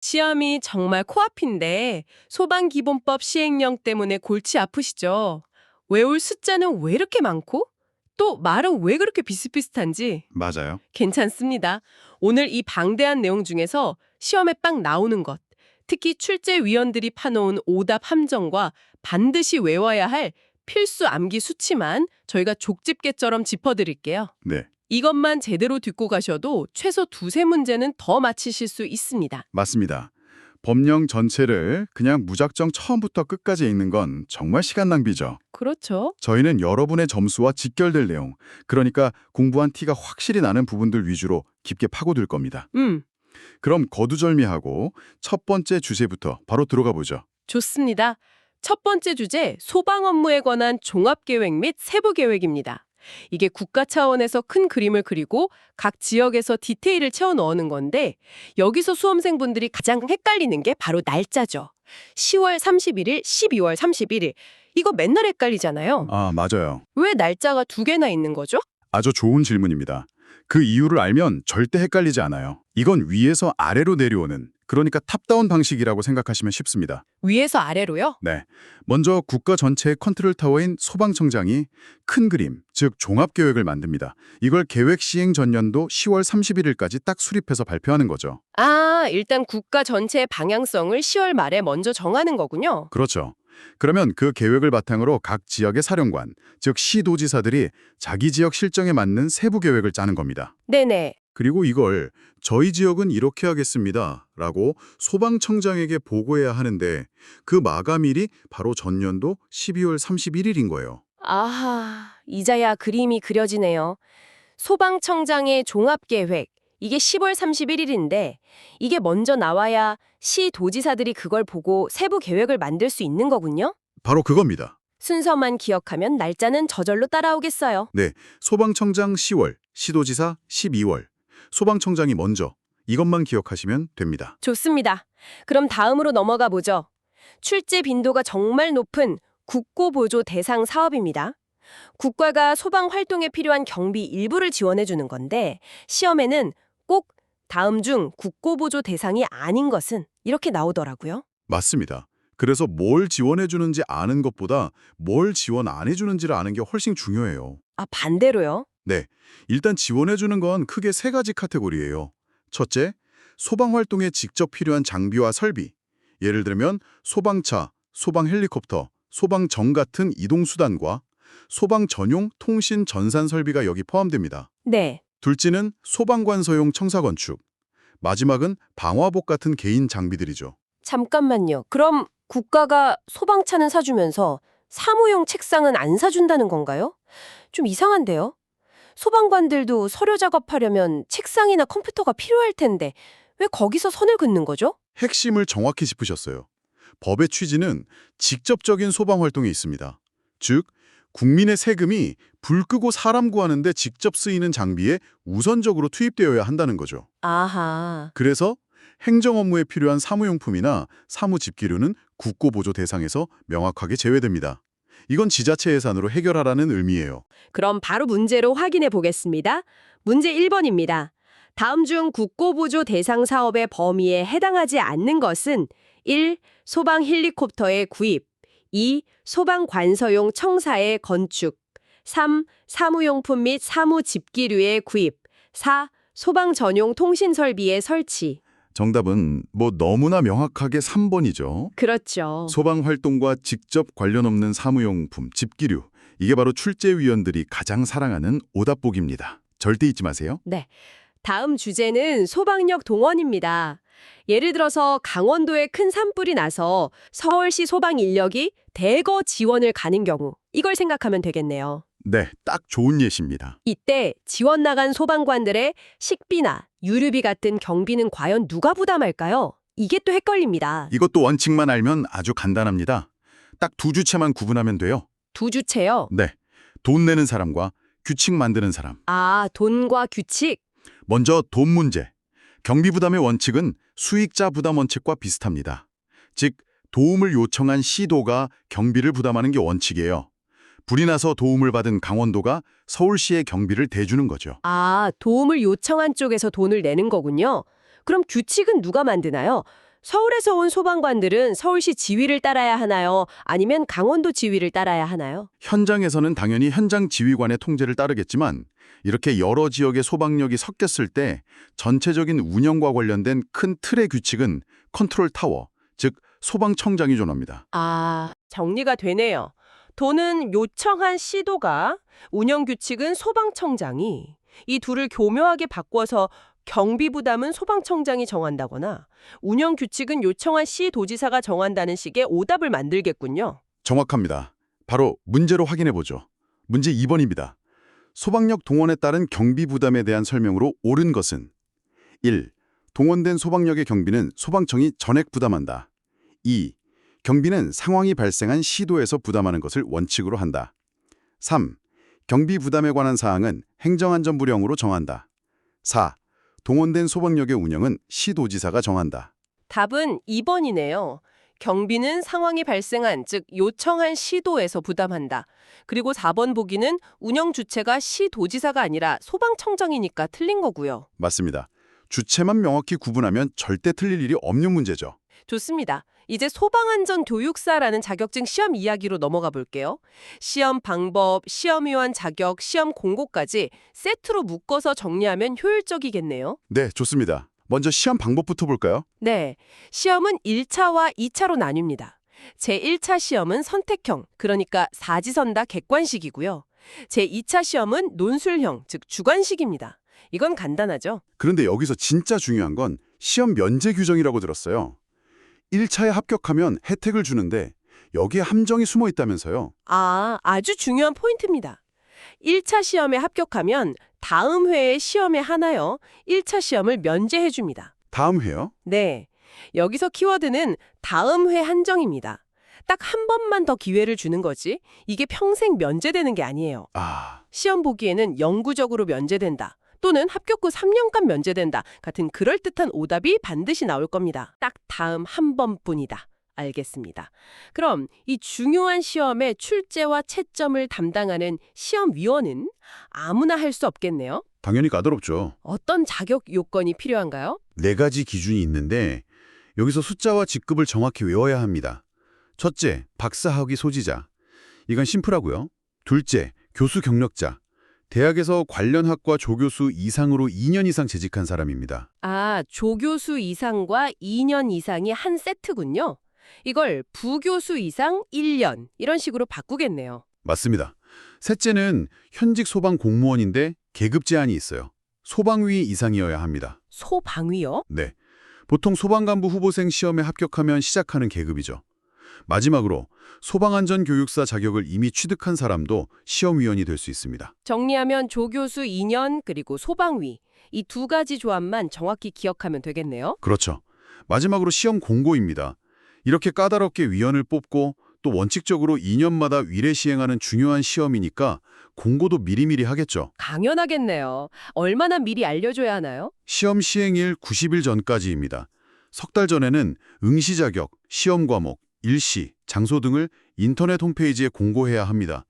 시험이 정말 코앞인데 소방기본법 시행령 때문에 골치 아프시죠? 외울 숫자는 왜 이렇게 많고? 또 말은 왜 그렇게 비슷비슷한지 맞아요. 괜찮습니다. 오늘 이 방대한 내용 중에서 시험에 딱 나오는 것, 특히 출제위원들이 파놓은 오답 함정과 반드시 외워야 할 필수 암기 수치만 저희가 족집게처럼 짚어드릴게요. 네, 이것만 제대로 듣고 가셔도 최소 두세 문제는 더 맞히실 수 있습니다. 맞습니다. 법령 전체를 그냥 무작정 처음부터 끝까지 읽는 건 정말 시간 낭비죠. 그렇죠. 저희는 여러분의 점수와 직결될 내용, 그러니까 공부한 티가 확실히 나는 부분들 위주로 깊게 파고들 겁니다. 음, 그럼 거두절미하고 첫 번째 주제부터 바로 들어가 보죠. 좋습니다. 첫 번째 주제, 소방 업무에 관한 종합계획 및 세부계획입니다. 이게 국가 차원에서 큰 그림을 그리고 각 지역에서 디테일을 채워 넣는 건데 여기서 수험생분들이 가장 헷갈리는 게 바로 날짜죠. 10월 31일, 12월 31일. 이거 맨날 헷갈리잖아요. 아, 맞아요. 왜 날짜가 두 개나 있는 거죠? 아주 좋은 질문입니다. 그 이유를 알면 절대 헷갈리지 않아요. 이건 위에서 아래로 내려오는, 그러니까 탑다운 방식이라고 생각하시면 쉽습니다. 위에서 아래로요? 네. 먼저 국가 전체의 컨트롤 타워인 소방청장이 큰 그림, 즉 종합계획을 만듭니다. 이걸 계획 시행 전년도 10월 31일까지 딱 수립해서 발표하는 거죠. 아, 일단 국가 전체의 방향성을 10월 말에 먼저 정하는 거군요. 그렇죠. 그러면 그 계획을 바탕으로 각 지역의 사령관, 즉 시도지사들이 자기 지역 실정에 맞는 세부 계획을 짜는 겁니다. 네네. 그리고 이걸 저희 지역은 이렇게 하겠습니다. 라고 소방청장에게 보고해야 하는데 그 마감일이 바로 전년도 12월 31일인 거예요. 아하, 이자야 그림이 그려지네요. 소방청장의 종합계획, 이게 10월 31일인데 이게 먼저 나와야 시 도지사들이 그걸 보고 세부 계획을 만들 수 있는 거군요. 바로 그겁니다. 순서만 기억하면 날짜는 저절로 따라오겠어요. 소방청장 10월, 시도지사 12월, 소방청장이 먼저 이것만 기억하시면 됩니다. 좋습니다. 그럼 다음으로 넘어가 보죠. 출제 빈도가 정말 높은 국고보조 대상 사업입니다. 국가가 소방 활동에 필요한 경비 일부를 지원해 주는 건데 시험에는 꼭 다음 중 국고보조 대상이 아닌 것은 이렇게 나오더라고요. 맞습니다. 그래서 뭘 지원해 주는지 아는 것보다 뭘 지원 안 해주는지를 아는 게 훨씬 중요해요. 아, 반대로요? 일단 지원해 주는 건 크게 세 가지 카테고리예요. 첫째, 소방 활동에 직접 필요한 장비와 설비. 예를 들면 소방차, 소방 헬리콥터, 소방정 같은 이동 수단과 소방 전용 통신 전산 설비가 여기 포함됩니다. 네. 둘째는 소방관서용 청사 건축. 마지막은 방화복 같은 개인 장비들이죠. 잠깐만요. 그럼 국가가 소방차는 사주면서 사무용 책상은 안 사준다는 건가요? 좀 이상한데요? 소방관들도 서류 작업하려면 책상이나 컴퓨터가 필요할 텐데 왜 거기서 선을 긋는 거죠? 핵심을 정확히 짚으셨어요. 법의 취지는 직접적인 소방 활동에 있습니다. 즉, 국민의 세금이 불 끄고 사람 구하는데 직접 쓰이는 장비에 우선적으로 투입되어야 한다는 거죠. 아하. 그래서 행정 업무에 필요한 사무용품이나 사무 집기류는 국고보조 대상에서 명확하게 제외됩니다. 이건 지자체 예산으로 해결하라는 의미예요. 그럼 바로 문제로 확인해 보겠습니다. 문제 1번입니다. 다음 중 국고보조 대상 사업의 범위에 해당하지 않는 것은 1. 소방 헬리콥터의 구입 2. 소방 관서용 청사의 건축 3. 사무용품 및 사무 집기류의 구입 4. 소방 전용 통신 설비의 설치 정답은 뭐 너무나 명확하게 3번이죠. 그렇죠. 소방 활동과 직접 관련 없는 사무용품, 집기류. 이게 바로 출제위원들이 가장 사랑하는 오답복입니다. 절대 잊지 마세요. 다음 주제는 소방력 동원입니다. 예를 들어서 강원도에 큰 산불이 나서 서울시 소방 인력이 대거 지원을 가는 경우 이걸 생각하면 되겠네요. 네, 딱 좋은 예시입니다. 이때 지원 나간 소방관들의 식비나 유류비 같은 경비는 과연 누가 부담할까요? 이게 또 헷갈립니다. 이것도 원칙만 알면 아주 간단합니다. 딱 두 주체만 구분하면 돼요. 두 주체요. 네, 돈 내는 사람과 규칙 만드는 사람. 아, 돈과 규칙. 먼저 돈 문제. 경비 부담의 원칙은 수익자 부담 원칙과 비슷합니다. 즉, 도움을 요청한 시도가 경비를 부담하는 게 원칙이에요. 불이 나서 도움을 받은 강원도가 서울시의 경비를 대주는 거죠. 아, 도움을 요청한 쪽에서 돈을 내는 거군요. 그럼 규칙은 누가 만드나요? 서울에서 온 소방관들은 서울시 지휘를 따라야 하나요? 아니면 강원도 지휘를 따라야 하나요? 현장에서는 당연히 현장 지휘관의 통제를 따르겠지만 이렇게 여러 지역의 소방력이 섞였을 때 전체적인 운영과 관련된 큰 틀의 규칙은 컨트롤 타워, 즉 소방청장이 존합니다. 아, 정리가 되네요. 도는 요청한 시도가, 운영 규칙은 소방청장이, 이 둘을 교묘하게 바꿔서 경비 부담은 소방청장이 정한다거나 운영 규칙은 요청한 시 도지사가 정한다는 식의 오답을 만들겠군요. 정확합니다. 바로 문제로 확인해 보죠. 문제 2번입니다. 소방력 동원에 따른 경비 부담에 대한 설명으로 옳은 것은 1. 동원된 소방력의 경비는 소방청이 전액 부담한다. 2. 경비는 상황이 발생한 시도에서 부담하는 것을 원칙으로 한다. 3. 경비 부담에 관한 사항은 행정안전부령으로 정한다. 4. 동원된 소방력의 운영은 시도지사가 정한다. 답은 2번이네요. 경비는 상황이 발생한, 즉 요청한 시도에서 부담한다. 그리고 4번 보기는 운영 주체가 시도지사가 아니라 소방청장이니까 틀린 거고요. 맞습니다. 주체만 명확히 구분하면 절대 틀릴 일이 없는 문제죠. 좋습니다. 이제 소방안전 교육사라는 자격증 시험 이야기로 넘어가 볼게요. 시험 방법, 시험위원 자격, 시험 공고까지 세트로 묶어서 정리하면 효율적이겠네요. 네, 좋습니다. 먼저 시험 방법부터 볼까요? 네. 시험은 1차와 2차로 나뉩니다. 제1차 시험은 선택형, 그러니까 사지선다 객관식이고요. 제2차 시험은 논술형, 즉 주관식입니다. 이건 간단하죠? 그런데 여기서 진짜 중요한 건 시험 면제 규정이라고 들었어요. 1차에 합격하면 혜택을 주는데 여기에 함정이 숨어 있다면서요. 아, 아주 중요한 포인트입니다. 1차 시험에 합격하면 다음 회에 시험에 하나요? 1차 시험을 면제해 줍니다. 다음 회요? 네. 여기서 키워드는 다음 회 한정입니다. 딱 한 번만 더 기회를 주는 거지. 이게 평생 면제되는 게 아니에요. 아, 시험 보기에는 영구적으로 면제된다. 또는 합격 후 3년간 면제된다. 같은 그럴듯한 오답이 반드시 나올 겁니다. 딱 다음 한 번뿐이다. 알겠습니다. 그럼 이 중요한 시험의 출제와 채점을 담당하는 시험위원은 아무나 할 수 없겠네요. 당연히 까다롭죠. 어떤 자격 요건이 필요한가요? 네 가지 기준이 있는데 여기서 숫자와 직급을 정확히 외워야 합니다. 첫째, 박사학위 소지자. 이건 심플하고요. 둘째, 교수 경력자. 대학에서 관련 학과 조교수 이상으로 2년 이상 재직한 사람입니다. 아, 조교수 이상과 2년 이상이 한 세트군요. 이걸 부교수 이상 1년 이런 식으로 바꾸겠네요. 맞습니다. 셋째는 현직 소방 공무원인데 계급 제한이 있어요. 소방위 이상이어야 합니다. 소방위요? 네. 보통 소방간부 후보생 시험에 합격하면 시작하는 계급이죠. 마지막으로 소방안전교육사 자격을 이미 취득한 사람도 시험위원이 될 수 있습니다. 정리하면 조교수 2년 그리고 소방위 이 두 가지 조합만 정확히 기억하면 되겠네요. 그렇죠. 마지막으로 시험 공고입니다. 이렇게 까다롭게 위원을 뽑고 또 원칙적으로 2년마다 위례 시행하는 중요한 시험이니까 공고도 미리미리 하겠죠. 당연하겠네요. 얼마나 미리 알려줘야 하나요? 시험 시행일 90일 전까지입니다. 석 달 전에는 응시 자격, 시험 과목, 일시, 장소 등을 인터넷 홈페이지에 공고해야 합니다.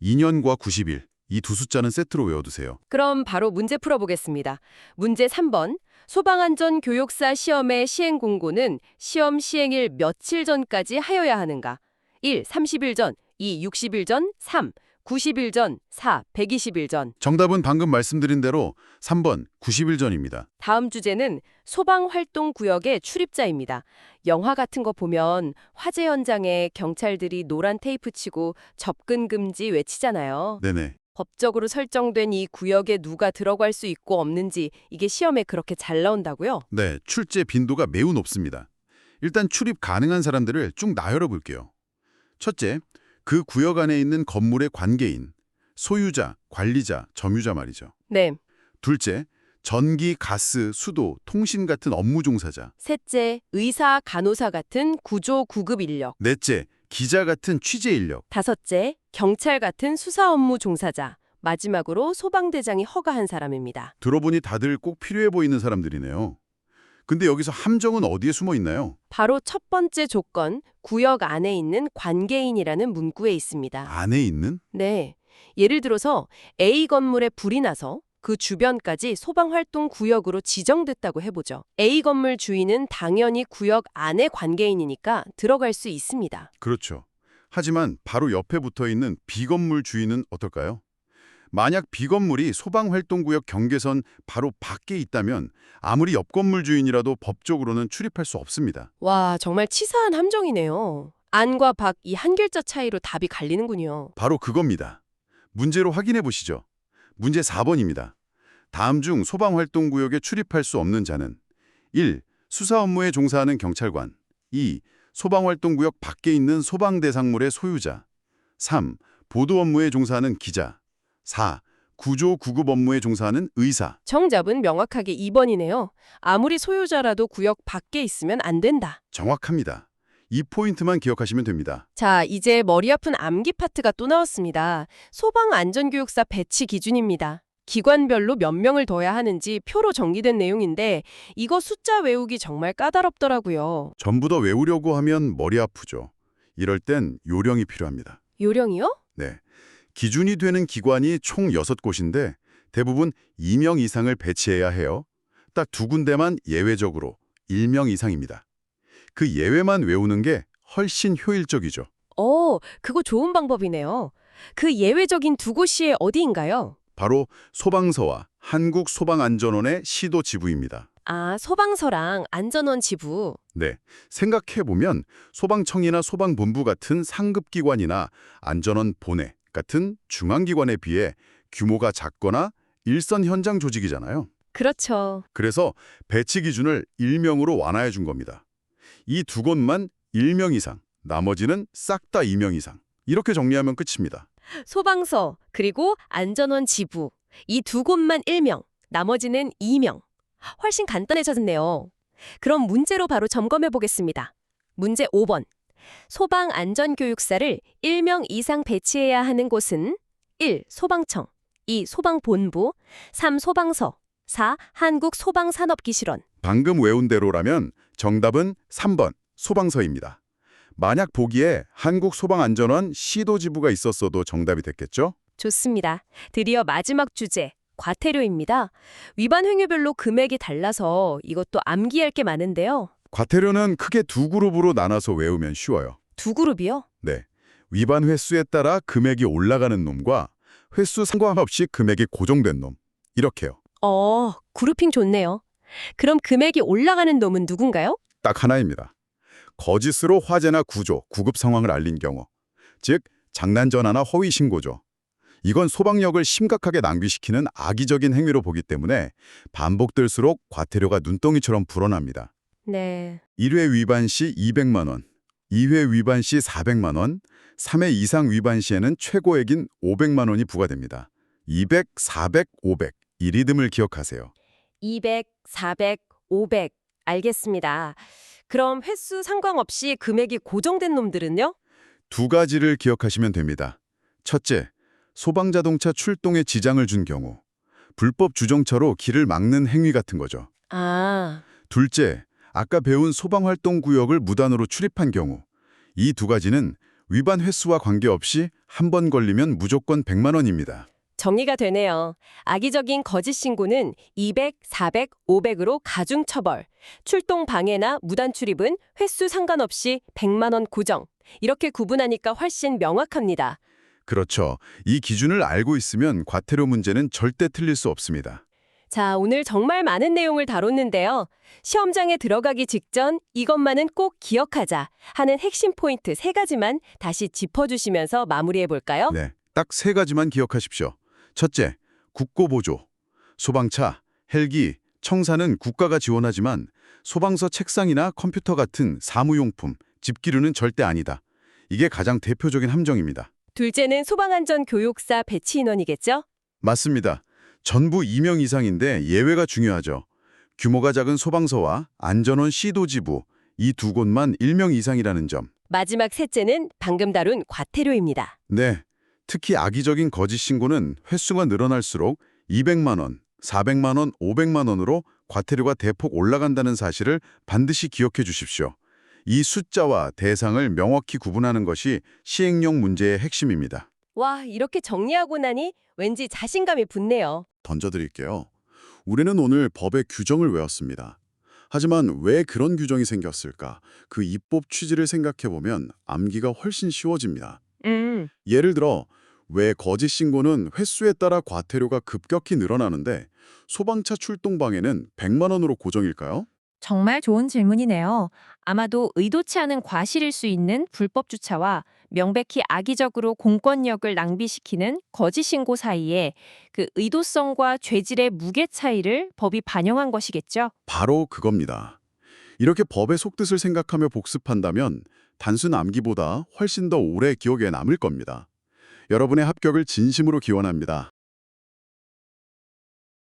2년과 90일, 이 두 숫자는 세트로 외워두세요. 그럼 바로 문제 풀어보겠습니다. 문제 3번. 소방안전교육사 시험의 시행 공고는 시험 시행일 며칠 전까지 하여야 하는가? 1. 30일 전, 2. 60일 전, 3. 90일 전, 4. 120일 전. 정답은 방금 말씀드린 대로 3번 90일 전입니다. 다음 주제는 소방활동구역의 출입자입니다. 영화 같은 거 보면 화재 현장에 경찰들이 노란 테이프 치고 접근 금지 외치잖아요. 네네. 법적으로 설정된 이 구역에 누가 들어갈 수 있고 없는지 이게 시험에 그렇게 잘 나온다고요? 네, 출제 빈도가 매우 높습니다. 일단 출입 가능한 사람들을 쭉 나열어 볼게요. 첫째, 그 구역 안에 있는 건물의 관계인, 소유자, 관리자, 점유자 말이죠. 네. 둘째, 전기, 가스, 수도, 통신 같은 업무 종사자. 셋째, 의사, 간호사 같은 구조 구급 인력. 넷째, 기자 같은 취재 인력. 다섯째, 경찰 같은 수사 업무 종사자. 마지막으로 소방대장이 허가한 사람입니다. 들어보니 다들 꼭 필요해 보이는 사람들이네요. 근데 여기서 함정은 어디에 숨어 있나요? 바로 첫 번째 조건, 구역 안에 있는 관계인이라는 문구에 있습니다. 안에 있는? 네. 예를 들어서 A 건물에 불이 나서 그 주변까지 소방활동 구역으로 지정됐다고 해보죠. A 건물 주인은 당연히 구역 안의 관계인이니까 들어갈 수 있습니다. 그렇죠. 하지만 바로 옆에 붙어 있는 B건물 주인은 어떨까요? 만약 B건물이 소방활동구역 경계선 바로 밖에 있다면 아무리 옆 건물 주인이라도 법적으로는 출입할 수 없습니다. 와, 정말 치사한 함정이네요. 안과 밖 이 한 글자 차이로 답이 갈리는군요. 바로 그겁니다. 문제로 확인해 보시죠. 문제 4번입니다. 다음 중 소방활동구역에 출입할 수 없는 자는 1. 수사 업무에 종사하는 경찰관 2. 소방활동구역 밖에 있는 소방대상물의 소유자 3. 보도 업무에 종사하는 기자 4. 구조 구급 업무에 종사하는 의사 정답은 명확하게 2번이네요. 아무리 소유자라도 구역 밖에 있으면 안 된다. 정확합니다. 이 포인트만 기억하시면 됩니다. 자, 이제 머리 아픈 암기 파트가 또 나왔습니다. 소방안전교육사 배치 기준입니다. 기관별로 몇 명을 둬야 하는지 표로 정리된 내용인데 이거 숫자 외우기 정말 까다롭더라고요. 전부 다 외우려고 하면 머리 아프죠. 이럴 땐 요령이 필요합니다. 요령이요? 네. 기준이 되는 기관이 총 6곳인데 대부분 2명 이상을 배치해야 해요. 딱 두 군데만 예외적으로 1명 이상입니다. 그 예외만 외우는 게 훨씬 효율적이죠. 어, 그거 좋은 방법이네요. 그 예외적인 두 곳이 어디인가요? 바로 소방서와 한국소방안전원의 시도 지부입니다. 아, 소방서랑 안전원 지부. 네, 생각해보면 소방청이나 소방본부 같은 상급기관이나 안전원 본회 같은 중앙기관에 비해 규모가 작거나 일선 현장 조직이잖아요. 그렇죠. 그래서 배치 기준을 1명으로 완화해 준 겁니다. 이 두 곳만 1명 이상, 나머지는 싹다 2명 이상. 이렇게 정리하면 끝입니다. 소방서, 그리고 안전원 지부. 이 두 곳만 1명, 나머지는 2명. 훨씬 간단해졌네요. 그럼 문제로 바로 점검해 보겠습니다. 문제 5번. 소방 안전교육사를 1명 이상 배치해야 하는 곳은 1. 소방청 2. 소방본부 3. 소방서 4. 한국소방산업기실원 방금 외운 대로라면 정답은 3번 소방서입니다. 만약 보기에 한국소방안전원 시도지부가 있었어도 정답이 됐겠죠? 좋습니다. 드디어 마지막 주제, 과태료입니다. 위반 행위별로 금액이 달라서 이것도 암기할 게 많은데요. 과태료는 크게 두 그룹으로 나눠서 외우면 쉬워요. 두 그룹이요? 네. 위반 횟수에 따라 금액이 올라가는 놈과 횟수 상관없이 금액이 고정된 놈. 이렇게요. 어, 그룹핑 좋네요. 그럼 금액이 올라가는 놈은 누군가요? 딱 하나입니다. 거짓으로 화재나 구조, 구급 상황을 알린 경우. 즉, 장난 전화나 허위 신고죠. 이건 소방력을 심각하게 낭비시키는 악의적인 행위로 보기 때문에 반복될수록 과태료가 눈덩이처럼 불어납니다. 네. 1회 위반 시 200만 원, 2회 위반 시 400만 원, 3회 이상 위반 시에는 최고액인 500만 원이 부과됩니다. 200, 400, 500. 이 리듬을 기억하세요. 200, 400, 500. 알겠습니다. 그럼 횟수 상관없이 금액이 고정된 놈들은요? 두 가지를 기억하시면 됩니다. 첫째, 소방자동차 출동에 지장을 준 경우. 불법 주정차로 길을 막는 행위 같은 거죠. 아, 둘째, 아까 배운 소방활동 구역을 무단으로 출입한 경우. 이 두 가지는 위반 횟수와 관계없이 한 번 걸리면 무조건 100만 원입니다. 정리가 되네요. 악의적인 거짓 신고는 200, 400, 500으로 가중 처벌. 출동 방해나 무단 출입은 횟수 상관없이 100만 원 고정. 이렇게 구분하니까 훨씬 명확합니다. 그렇죠. 이 기준을 알고 있으면 과태료 문제는 절대 틀릴 수 없습니다. 자, 오늘 정말 많은 내용을 다뤘는데요. 시험장에 들어가기 직전 이것만은 꼭 기억하자 하는 핵심 포인트 세 가지만 다시 짚어주시면서 마무리해 볼까요? 네, 딱 세 가지만 기억하십시오. 첫째, 국고보조. 소방차, 헬기, 청사는 국가가 지원하지만 소방서 책상이나 컴퓨터 같은 사무용품, 집기류는 절대 아니다. 이게 가장 대표적인 함정입니다. 둘째는 소방안전 교육사 배치 인원이겠죠? 맞습니다. 전부 2명 이상인데 예외가 중요하죠. 규모가 작은 소방서와 안전원 시도지부, 이 두 곳만 1명 이상이라는 점. 마지막 셋째는 방금 다룬 과태료입니다. 네, 특히 악의적인 거짓 신고는 횟수가 늘어날수록 200만 원, 400만 원, 500만 원으로 과태료가 대폭 올라간다는 사실을 반드시 기억해 주십시오. 이 숫자와 대상을 명확히 구분하는 것이 시행령 문제의 핵심입니다. 와, 이렇게 정리하고 나니 왠지 자신감이 붙네요. 던져드릴게요. 우리는 오늘 법의 규정을 외웠습니다. 하지만 왜 그런 규정이 생겼을까? 그 입법 취지를 생각해보면 암기가 훨씬 쉬워집니다. 음, 예를 들어 왜 거짓 신고는 횟수에 따라 과태료가 급격히 늘어나는데 소방차 출동방해는 100만 원으로 고정일까요? 정말 좋은 질문이네요. 아마도 의도치 않은 과실일 수 있는 불법 주차와 명백히 악의적으로 공권력을 낭비시키는 거짓 신고 사이에 그 의도성과 죄질의 무게 차이를 법이 반영한 것이겠죠. 바로 그겁니다. 이렇게 법의 속뜻을 생각하며 복습한다면 단순 암기보다 훨씬 더 오래 기억에 남을 겁니다. 여러분의 합격을 진심으로 기원합니다.